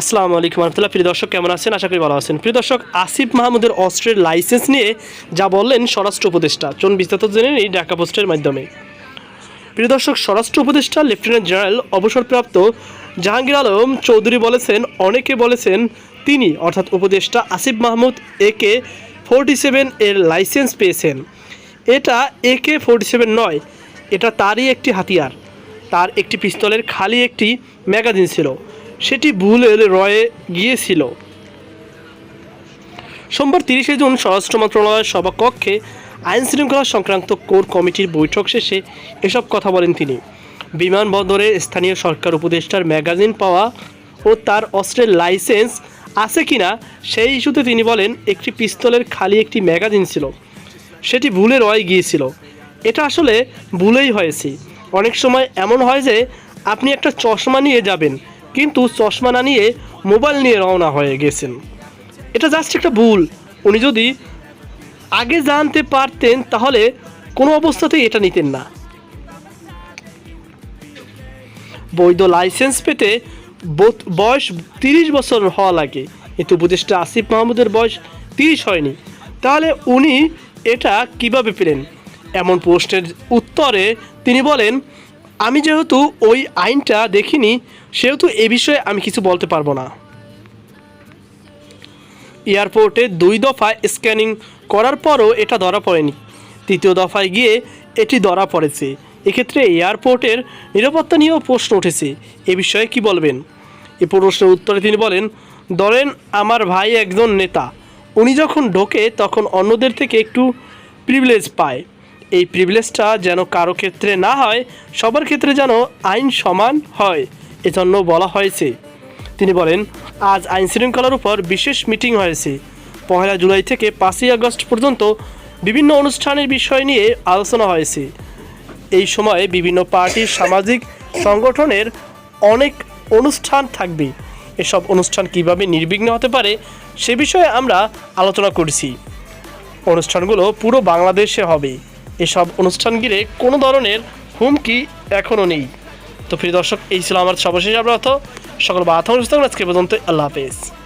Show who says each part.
Speaker 1: আসসালামু আলাইকুম রহমতুল্লাহ। প্রিয় দর্শক, কেমন আছেন? আশা করি ভালো আছেন। প্রিয় দর্শক, আসিফ মাহমুদের অস্ত্রের লাইসেন্স নিয়ে যা বললেন স্বরাষ্ট্র উপদেষ্টা। চলুন বিস্তারিত জেনে নিই ঢাকা পোস্টের মাধ্যমে। প্রিয় দর্শক, স্বরাষ্ট্র উপদেষ্টা, লেফটেন্যান্ট জেনারেল, অবসরপ্রাপ্ত জাহাঙ্গীর আলম চৌধুরী বলেছেন, অনেকে বলেছেন তিনি, অর্থাৎ উপদেষ্টা আসিফ মাহমুদ, একে ফোরটি সেভেন এর লাইসেন্স পেয়েছেন। এটা এ কে ফোরটি সেভেন নয়, এটা তারই একটি হাতিয়ার। তার একটি পিস্তলের খালি একটি ম্যাগাজিন ছিল। সেটি ভুলের রয়ে গিয়েছিল। সোমবার তিরিশে জুন স্বরাষ্ট্র মন্ত্রণালয়ের সভাকক্ষে আইন শৃঙ্খলা সংক্রান্ত কোর কমিটির বৈঠক শেষে এসব কথা বলেন তিনি। বিমানবন্দরে স্থানীয় সরকার উপদেষ্টার ম্যাগাজিন পাওয়া ও তার অস্ত্রের লাইসেন্স আছে কিনা সেই ইস্যুতে তিনি বলেন, একটি পিস্তলের খালি একটি ম্যাগাজিন ছিল। সেটি ভুলে রয়ে গিয়েছিল। এটা আসলে ভুলেই হয়েছে। অনেক সময় এমন হয় যে আপনি একটা চশমা নিয়ে যাবেন কিন্তু চশমা না নিয়ে মোবাইল নিয়ে রওনা হয়ে গেছেন। এটা জাস্ট একটা ভুল। উনি যদি আগে জানতে পারতেন, তাহলে কোনো অবস্থাতেই এটা নিতেন না। বৈধ লাইসেন্স পেতে বয়স তিরিশ বছর হওয়া লাগে। কিন্তু উপদেষ্টা আসিফ মাহমুদের বয়স তিরিশ হয়নি। তাহলে উনি এটা কীভাবে পেলেন? এমন প্রশ্নের উত্তরে তিনি বলেন আমি যেহেতু ওই আইনটা দেখিনি, সেহেতু এ বিষয়ে আমি কিছু বলতে পারব না। এয়ারপোর্টে দুই দফায় স্ক্যানিং করার পরও এটা ধরা পড়েনি। তৃতীয় দফায় গিয়ে এটি ধরা পড়েছে। এক্ষেত্রে এয়ারপোর্টের নিরাপত্তা নিয়েও প্রশ্ন উঠেছে। এ বিষয়ে কি বলবেন? এ প্রশ্নের উত্তরে তিনি বলেন, ধরেন আমার ভাই একজন নেতা। উনি যখন ঢোকে তখন অন্যদের থেকে একটু প্রিভিলেজ পায়। এই প্রিভিলেজটা যেন কারও ক্ষেত্রে না হয়, সবার ক্ষেত্রে যেন আইন সমান হয়, এজন্য বলা হয়েছে। তিনি বলেন, আজ আইন শৃঙ্খলার উপর বিশেষ মিটিং হয়েছে। পহেলা জুলাই থেকে পাঁচই আগস্ট পর্যন্ত বিভিন্ন অনুষ্ঠানের বিষয় নিয়ে আলোচনা হয়েছে। এই সময়ে বিভিন্ন পার্টির সামাজিক সংগঠনের অনেক অনুষ্ঠান থাকবে। এসব অনুষ্ঠান কীভাবে নির্বিঘ্ন হতে পারে, সে বিষয়ে আমরা আলোচনা করছি। অনুষ্ঠানগুলো পুরো বাংলাদেশে হবে। এসব অনুষ্ঠান ঘিরে কোনো ধরনের হুমকি এখনও নেই। তো প্রিয় দর্শক, এই ছিল আমার সর্বশেষ আবরাত সকল বাথ আজকে পর্যন্ত আল্লাহ হাফেজ।